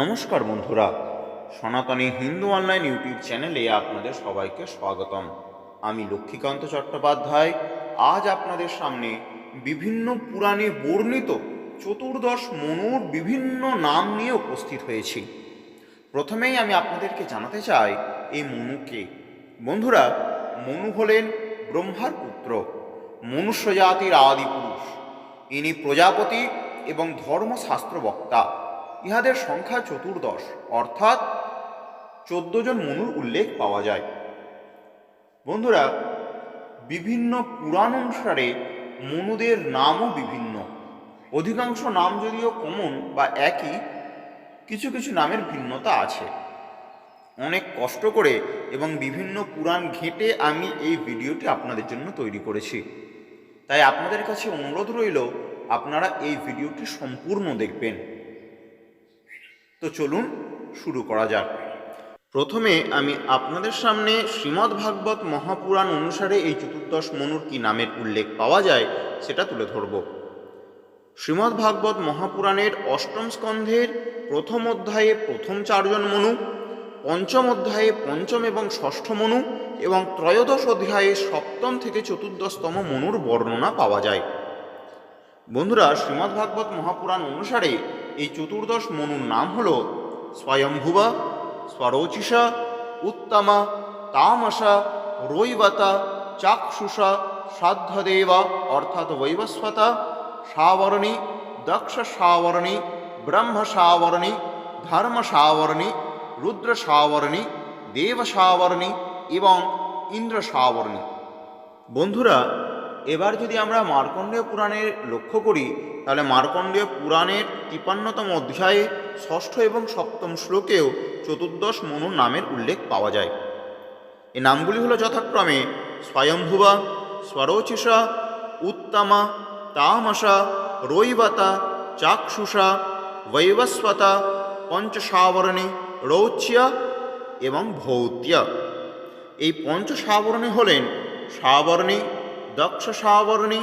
নমস্কার বন্ধুরা, সনাতনী হিন্দু অনলাইন ইউটিউব চ্যানেলে আপনাদের সবাইকে স্বাগতম। আমি লক্ষ্মীকান্ত চট্টোপাধ্যায়। আজ আপনাদের সামনে বিভিন্ন পুরাণে বর্ণিত চতুর্দশ মনুর বিভিন্ন নাম নিয়ে উপস্থিত হয়েছি। প্রথমেই আমি আপনাদেরকে জানাতে চাই, এই মনুকে। বন্ধুরা, মনু হলেন ব্রহ্মার পুত্র মনুষ্য জাতির আদি পুরুষ। ইনি প্রজাপতি এবং ধর্মশাস্ত্র বক্তা ইহাদের সংখ্যা চতুর্দশ, অর্থাৎ চোদ্দ জন মনুর উল্লেখ পাওয়া যায়। বন্ধুরা, বিভিন্ন পুরাণ অনুসারে মনুদের নামও বিভিন্ন। অধিকাংশ নাম যদিও কমন বা একই, কিছু কিছু নামের ভিন্নতা আছে। অনেক কষ্ট করে এবং বিভিন্ন পুরাণ ঘেঁটে আমি এই ভিডিওটি আপনাদের জন্য তৈরি করেছি। তাই আপনাদের কাছে অনুরোধ রইল, আপনারা এই ভিডিওটি সম্পূর্ণ দেখবেন। তো চলুন শুরু করা যাক। প্রথমে আমি আপনাদের সামনে শ্রীমদ্ ভাগবত মহাপুরাণ অনুসারে এই চতুর্দশ মনুর কি নামের উল্লেখ পাওয়া যায় সেটা তুলে ধরব। শ্রীমদ্ ভাগবত মহাপুরাণের অষ্টম স্কন্ধের প্রথম অধ্যায়ে প্রথম চারজন মনু, পঞ্চম অধ্যায়ে পঞ্চম এবং ষষ্ঠ মনু এবং ত্রয়োদশ অধ্যায়ে সপ্তম থেকে চতুর্দশতম মনুর বর্ণনা পাওয়া যায়। বন্ধুরা, শ্রীমদ্ ভাগবত মহাপুরাণ অনুসারে এই চতুর্দশ মনুর নাম হল স্বয়ম্ভুবা, স্বরোচিষা, উত্তমা, তামসা, রৈবতা, চাক্ষুষা শ্রাদ্ধদেবা অর্থাৎ বৈবস্বতা, সাবরণী দক্ষ সাবরণী ব্রহ্ম সাবরণী ধর্ম সাবরণী রুদ্র দেব এবং ইন্দ্র সাবরণী বন্ধুরা এবার যদি আমরা মার্কণ্ডেয় পুরাণের লক্ষ্য করি, তাহলে মার্কণ্ডেয় পুরাণের তিপান্নতম অধ্যায়ে ষষ্ঠ এবং সপ্তম শ্লোকেও চতুর্দশ মনুর নামের উল্লেখ পাওয়া যায়। এই নামগুলি হলো যথাক্রমে স্বয়ম্ভুবা, স্বরোচিষা, উত্তমা, তামসা, রৈবতা, চাক্ষুষা, বৈবস্বতা, পঞ্চসাবরণী, রৌচ্যা এবং ভৌত্য। এই পঞ্চ সাবরণী হলেন সাবরণী দক্ষ সাবরণী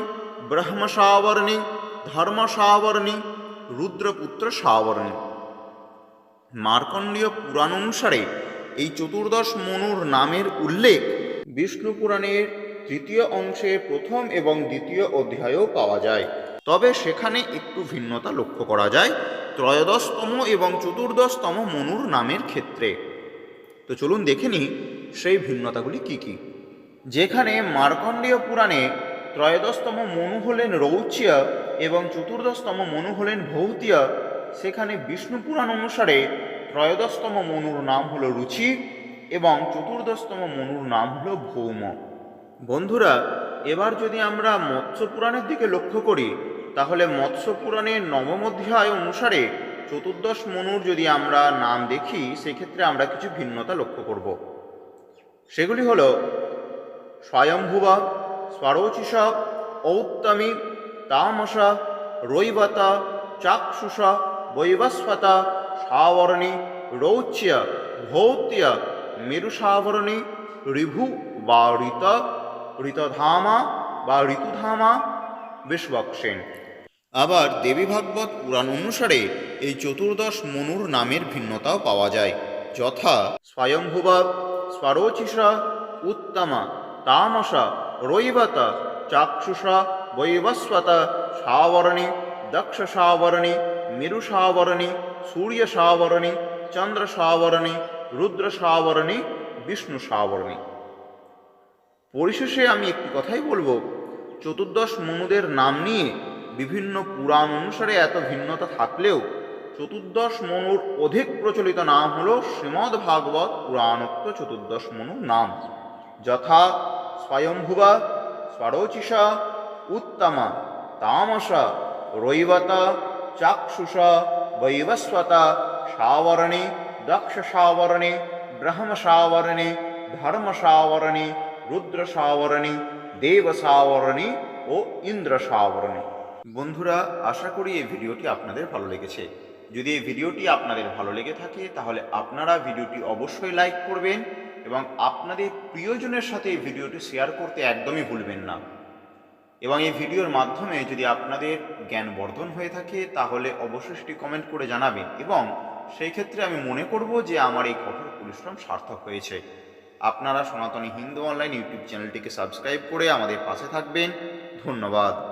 ব্রহ্ম সাবরণী ধর্ম সাবরণী রুদ্রপুত্র সাবরণী মার্কণ্ডীয় পুরাণ অনুসারে এই চতুর্দশ মনুর নামের উল্লেখ বিষ্ণু পুরাণের তৃতীয় অংশে প্রথম এবং দ্বিতীয় অধ্যায়েও পাওয়া যায়। তবে সেখানে একটু ভিন্নতা লক্ষ্য করা যায়, ত্রয়োদশতম এবং চতুর্দশতম মনুর নামের ক্ষেত্রে। তো চলুন দেখে নিই সেই ভিন্নতাগুলি কি কি। যেখানে মার্কণ্ডেয় পুরাণে ত্রয়োদশতম মনু হলেন রৌচিয়া এবং চতুর্দশতম মনু হলেন ভৌতিয়া, সেখানে বিষ্ণু পুরাণ অনুসারে ত্রয়োদশতম মনুর নাম হল রুচি এবং চতুর্দশতম মনুর নাম হল ভৌম। বন্ধুরা, এবার যদি আমরা মৎস্য পুরাণের দিকে লক্ষ্য করি, তাহলে মৎস্য পুরাণের নবম অধ্যায় অনুসারে চতুর্দশ মনুর যদি আমরা নাম দেখি, সেক্ষেত্রে আমরা কিছু ভিন্নতা লক্ষ্য করব। সেগুলি হলো স্বয়ম্ভুবা, স্বরোচিষা, ঔত্তমী, তামসা, রৈবতা, চাক্ষুষা, বৈবস্বতা, সাবরণী, রৌচ্য, ভৌত্য, মেরুসাবরণী ঋভু বা ঋত, ঋতধামা বা ঋতুধামা বিশ্বক্ষেন আবার দেবী ভাগবত পুরাণ অনুসারে এই চতুর্দশ মনুর নামের ভিন্নতাও পাওয়া যায়, যথা স্বয়ংভুবা স্বরোচিষা, উত্তমা তামসা, রৈবতা, চাক্ষুষা, বৈবস্বতা, সাবরণী সূর্য সাবরণী চন্দ্র সাবরণী রুদ্র সাবরণী বিষ্ণু সাবরণী পরিশেষে আমি একটি কথাই বলব। চতুর্দশ মনুদের নাম নিয়ে বিভিন্ন পুরাণ অনুসারে এত ভিন্নতা থাকলেও চতুর্দশ মনুর অধিক প্রচলিত নাম হল শ্রীমদ্ ভাগবত পুরাণোক্ত চতুর্দশ মনুর নাম। যথা স্বয়ম্ভুবা, স্বরোচিষা, উত্তমা, তামসা, রৈবতা, চাক্ষুষা, বৈবস্বতা, সাবরণী ধর্ম সাবরণী রুদ্র সাবরণী দেব সাবরণী ও ইন্দ্র সাবরণী বন্ধুরা, আশা করি এই ভিডিওটি আপনাদের ভালো লেগেছে। যদি এই ভিডিওটি আপনাদের ভালো লেগে থাকে, তাহলে আপনারা ভিডিওটি অবশ্যই লাইক করবেন এবং আপনাদের প্রিয়জনের সাথে এই ভিডিওটি শেয়ার করতে একদমই ভুলবেন না। এবং এই ভিডিওর মাধ্যমে যদি আপনাদের জ্ঞান বর্ধন হয়ে থাকে, তাহলে অবশ্যই সেটি কমেন্ট করে জানাবেন এবং সেই ক্ষেত্রে আমি মনে করব যে আমার এই কঠোর পরিশ্রম সার্থক হয়েছে। আপনারা সনাতনী হিন্দু অনলাইন ইউটিউব চ্যানেলটিকে সাবস্ক্রাইব করে আমাদের পাশে থাকবেন। ধন্যবাদ।